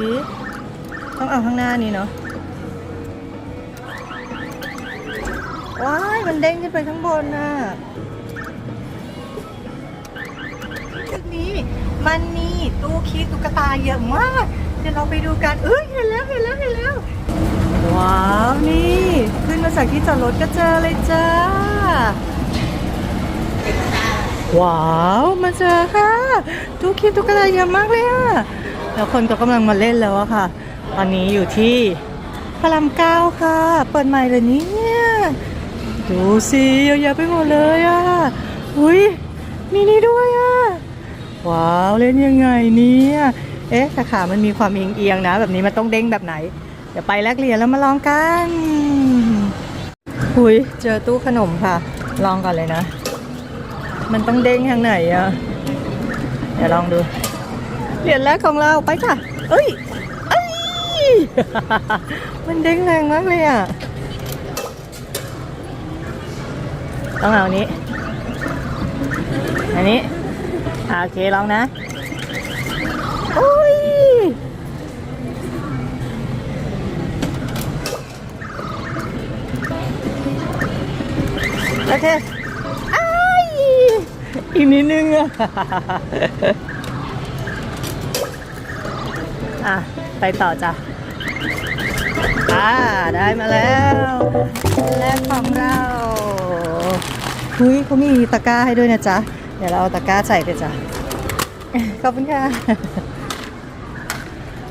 ิต้องเอาข้างหน้านี้เนาะว้ายมันเด้งขึ้นไปข้างบนน่ะจุดนี้มันมีตู้คีตุ๊กตาเยอะมาก เดี๋ยวเราไปดูกันเอ้ยเห็นแล้วเห็นแล้วเห็นแล้ว ว้าวนี่ ขึ้นมาจากที่จอดรถก็เจอเลยจ้า ว้าวมาเจอค่ะตู้คีตุ๊กตาเยอะมากเลยอะ แล้วคนก็กำลังมาเล่นแล้วอะค่ะ ตอนนี้อยู่ที่พระรามเก้าค่ะ เปิดใหม่เลยเนี่ยดูสิเยอะแยะไปหมดเลยอะอุ้ยมีนี่ด้วยอะว้าวเล่นยังไงเนี่ยเอ๊ะแต่ขามันมีความเอียงๆนะ แบบนี้มันต้องเด้งแบบไหน เดี๋ยวไปแลกเหรียญแล้วมาลองกันหุยเจอตู้ขนมค่ะ ลองก่อนเลยนะ มันต้องเด้งทางไหนอะเดี๋ยวลองดู เหรียญแรกของเราไปค่ะ เอ้ยเอ้ย มันเด้งแรงมากเลยอะ ต้องเอาอันนี้ อันนี้อ่าโอเคลองนะ โอ้ย โอเคอ้ายอีกนิดนึงอะ อะ ไปต่อจ้ะอ่าได้มาแล้วแรกของเราคุยเขามีตะกร้าให้ด้วยนะจ๊ะ เดี๋ยวเราเอาตะกร้าใส่ไปจ้ะ ขอบคุณค่ะ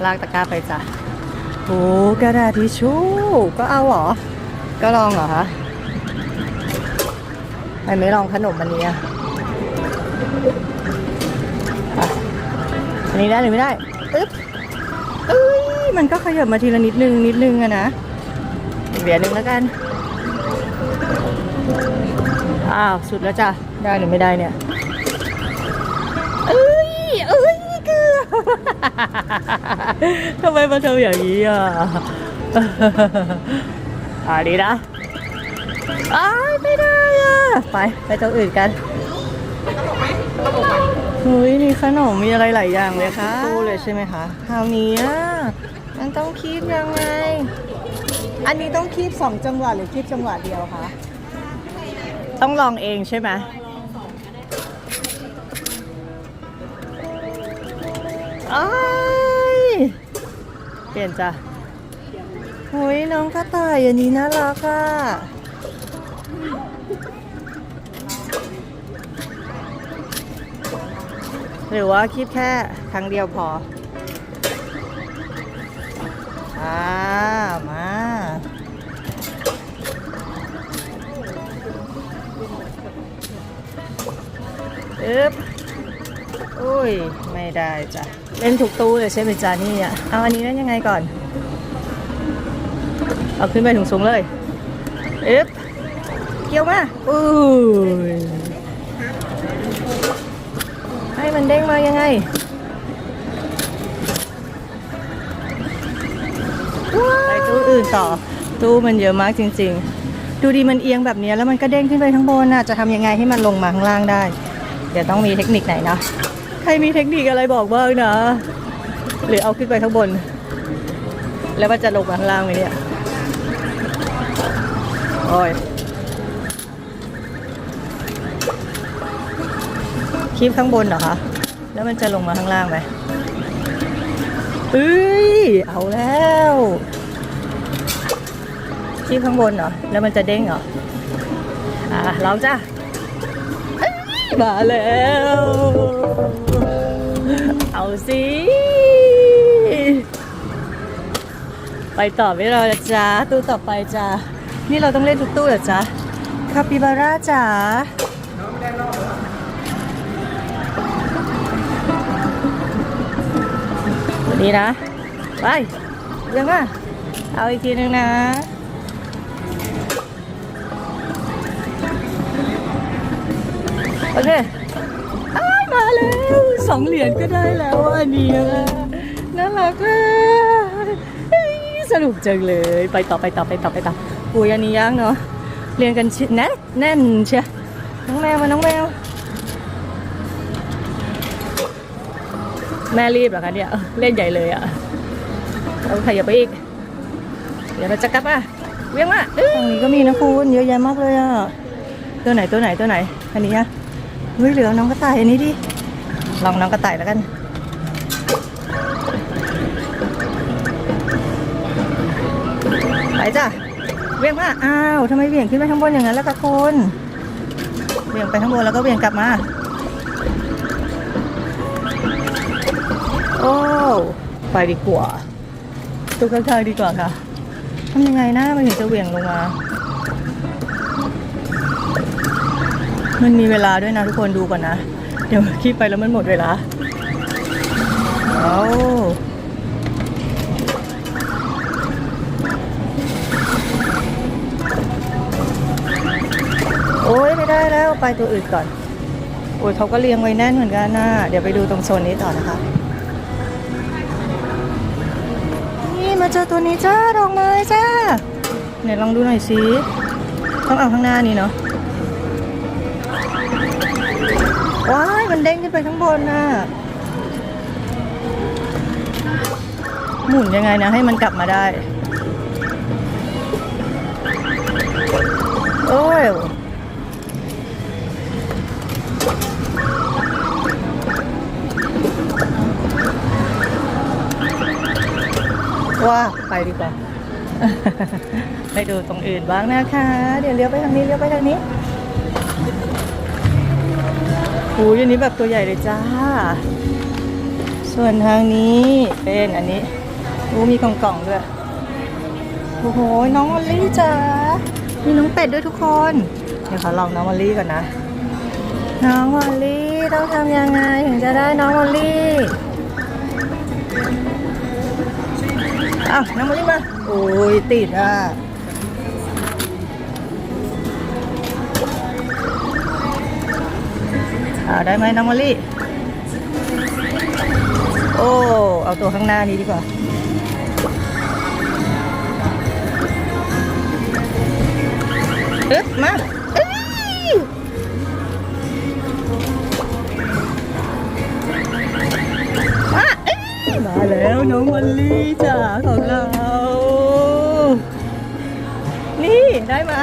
ลากตะกร้าไปจ้ะโอ้กระดาษทิชชู่ก็เอาเหรอ ก็ลองเหรอคะทำไมไม่ลองขนมอันนี้อะอันนี้ได้หรือไม่ได้ อึ๊บ เอ้ยมันก็ขยับมาทีละนิดนึงนิดนึงอะนะเหรียญหนึ่งแล้วกัน อ้าว สุดแล้วจ้ะ ได้หรือไม่ได้เนี่ย เอ้ยเอ้ยเกือบทำไมมาทำอย่างนี้อะอ่าดีนะอ้ายไม่ได้อะไป ไปตัวอื่นกัน เฮ้ยนี่ขนมมีอะไรหลายอย่างเลยค่ะตู้เลยใช่ไหมคะคราวนี้อะมันต้องคีบยังไง อันนี้ต้องคีบสองจังหวะหรือคีบจังหวะเดียวคะต้องลองเองใช่ไหมอ้ายเปลี่ยนจ้ะโอ้ยน้องกระต่ายอันนี้น่ารักอะ หรือว่าคิดแค่ครั้งเดียวพออ่ามาอึ๊บอุ้ย ไม่ได้จ้ะ เล่นถูกตู้เลยใช่ไหมจ๊ะนี่อะเอาอันนี้นั่นยังไงก่อน เอาขึ้นไปถึงสูงเลยอึ๊บเกี่ยวมาอุ้ย ให้มันเด้งมายังไงไปตู้อื่นต่อ ตู้มันเยอะมากจริง ๆ ดูดีมันเอียงแบบนี้แล้วมันก็เด้งขึ้นไปข้างบนน่ะจะทำยังไงให้มันลงมาข้างล่างได้ เดี๋ยวต้องมีเทคนิคไหนนะใครมีเทคนิคอะไรบอกบ้างนะ หรือเอาขึ้นไปข้างบน แล้วมันจะลงมาข้างล่างไหมเนี่ยโอ้ย คีบข้างบนเหรอคะ แล้วมันจะลงมาข้างล่างไหมเอ้ย เอาแล้วคีบข้างบนเหรอ แล้วมันจะเด้งเหรอ อะลองจ้ะเอ้ยมาแล้ว เอาสิไปต่อไม่รอละจ้าตู้ต่อไปจ้านี่เราต้องเล่นทุกตู้เหรอจ๊ะคาปิบาร่าจ๋า ดีนะ ไปยังอะเอาอีกทีนึงนะ โอเคมาแล้วสองเหรียญก็ได้แล้วอันนี้น่ารักอะเฮ้ยสนุกจังเลย ไปต่อไปต่อไปต่อไปต่อปูยอันนี้ยากเนาะเรียงกันแน่นแน่นเชียน้องแมวมาน้องแมว แม่รีบเหรอคะเนี่ย เล่นใหญ่เลยอะ่ะเราขยับไปอีก เดี๋ยวเราจะกลับมาเวียงมาเอ้ยตรงนี้ก็มีนะคุณเยอะแยะมากเลยอะตัวไหนตัวไหนตัวไหน อันนี้อะเฮ้ยเหลือน้องกระต่ายอันนี้ดิลองน้องกระต่ายแล้วกันไปจ้ะเวียงมาอ้าวทำไมเวียงขึ้นไปข้างบนอย่างนั้นล่ะคะคุณเวียงไปข้างบนแล้วก็เวียงกลับมา โอ้ไปดีกว่าตัวข้างๆดีกว่าค่ะทำยังไงนะมันถึงจะเหวี่ยงลงมา มันมีเวลาด้วยนะทุกคนดูก่อนนะ เดี๋ยวคิดไปแล้วมันหมดเวลาเอาโอ้ยไม่ได้แล้วไปตัวอื่นก่อนโอ้ยเขาก็เรียงไว้แน่นเหมือนกันนะเดี๋ยวไปดูตรงโซนนี้ต่อนะคะ มาเจอตัวนี้จ้าดอกไม้จ้าไหนลองดูหน่อยสิต้องเอาข้างหน้านี้เนาะว้ายมันเด้งขึ้นไปข้างบนน่ะหมุนยังไงนะ ให้มันกลับมาได้ โอ้ย ไปดีกว่า ไปดูตรงอื่นบ้างนะคะ เดี๋ยวเลี้ยวไปทางนี้เลี้ยวไปทางนี้หูยอันนี้แบบตัวใหญ่เลยจ้า ส่วนทางนี้เป็นอันนี้โอ้มีกล่องๆด้วย โอ้โห น้องมอลลี่จ้า มีน้องเป็ดด้วยทุกคน เดี๋ยวขอลองน้องมอลลี่ก่อนนะ น้องมอลลี่ต้องทำยังไงถึงจะได้น้องมอลลี่ อ้าวน้องมอลลี่มา โอ้ย ติดอะอาได้ไหมน้องมอลลี่ โอ้ เอาตัวข้างหน้านี้ดีกว่า เอ๊ะมา แล้วน้องมอลลี่จ๋าของเรา นี่ได้มา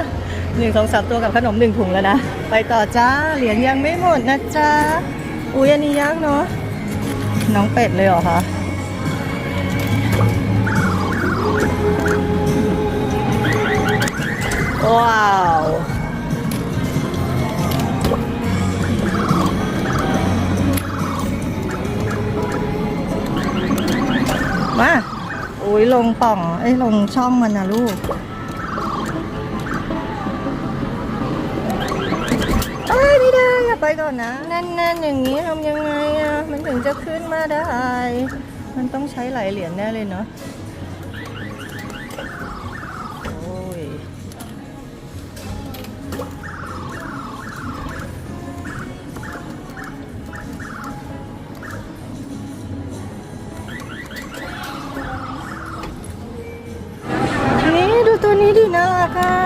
หนึ่งสองสามตัวกับขนมหนึ่งถุงแล้วนะ ไปต่อจ้า เหรียญยังไม่หมดนะจ๊ะอุ้ยอันนี้ยังเนาะ น้องเป็ดเลยเหรอคะว้าว มาอุ้ยลงป่องเอ้ยลงช่องมันนะลูกเอ้ยไม่ได้อย่าไปก่อนนะแน่นๆอย่างนี้ทำยังไงอะมันถึงจะขึ้นมาได้ มันต้องใช้หลายเหรียญแน่เลยเนาะ รักอะ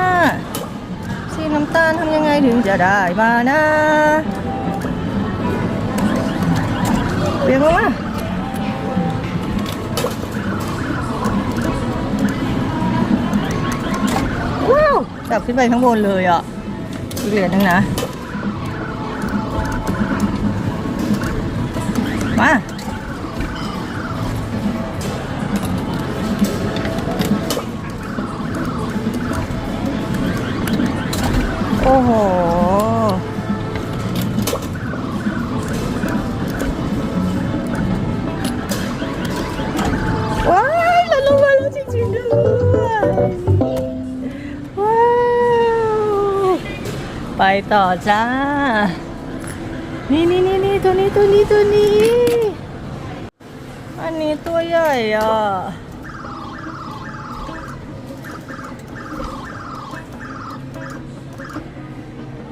สีน้ำตาลทำยังไงถึงจะได้มานะเรียกมาว้าวจับขึ้นไปข้างบนเลยอะอีกเหรียญหนึงนะ มา โอ้โห ว้ายเราลงมาแล้วจริงๆด้วยว้าวไปต่อจ้า นี่นี่นี่นี่ตัวนี้ตัวนี้ตัวนี้ อันนี้ตัวใหญ่อะ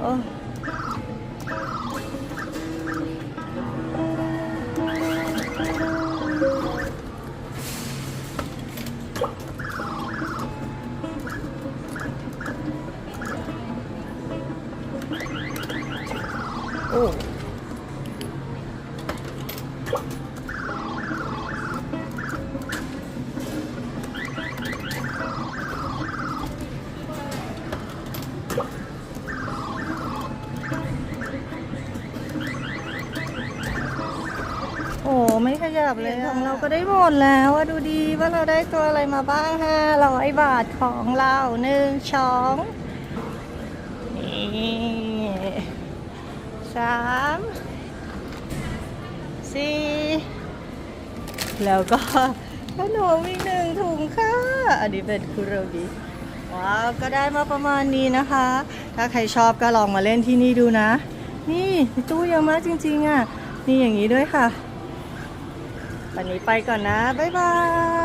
โไม่ขยับเลยของเราก็ได้หมดแล้วอะดูดีว่าเราได้ตัวอะไรมาบ้างห้าร้อยบาทของเราหนึ่งสองนี่สามสี่แล้วก็ขนมอีกหนึ่งถุงค่ะ อันนี้เป็นคุโรบิว้าว ก็ได้มาประมาณนี้นะคะ ถ้าใครชอบก็ลองมาเล่นที่นี่ดูนะ นี่ตู้เยอะมากจริงๆอะ นี่อย่างนี้ด้วยค่ะ วันนี้ไปก่อนนะ บ๊ายบาย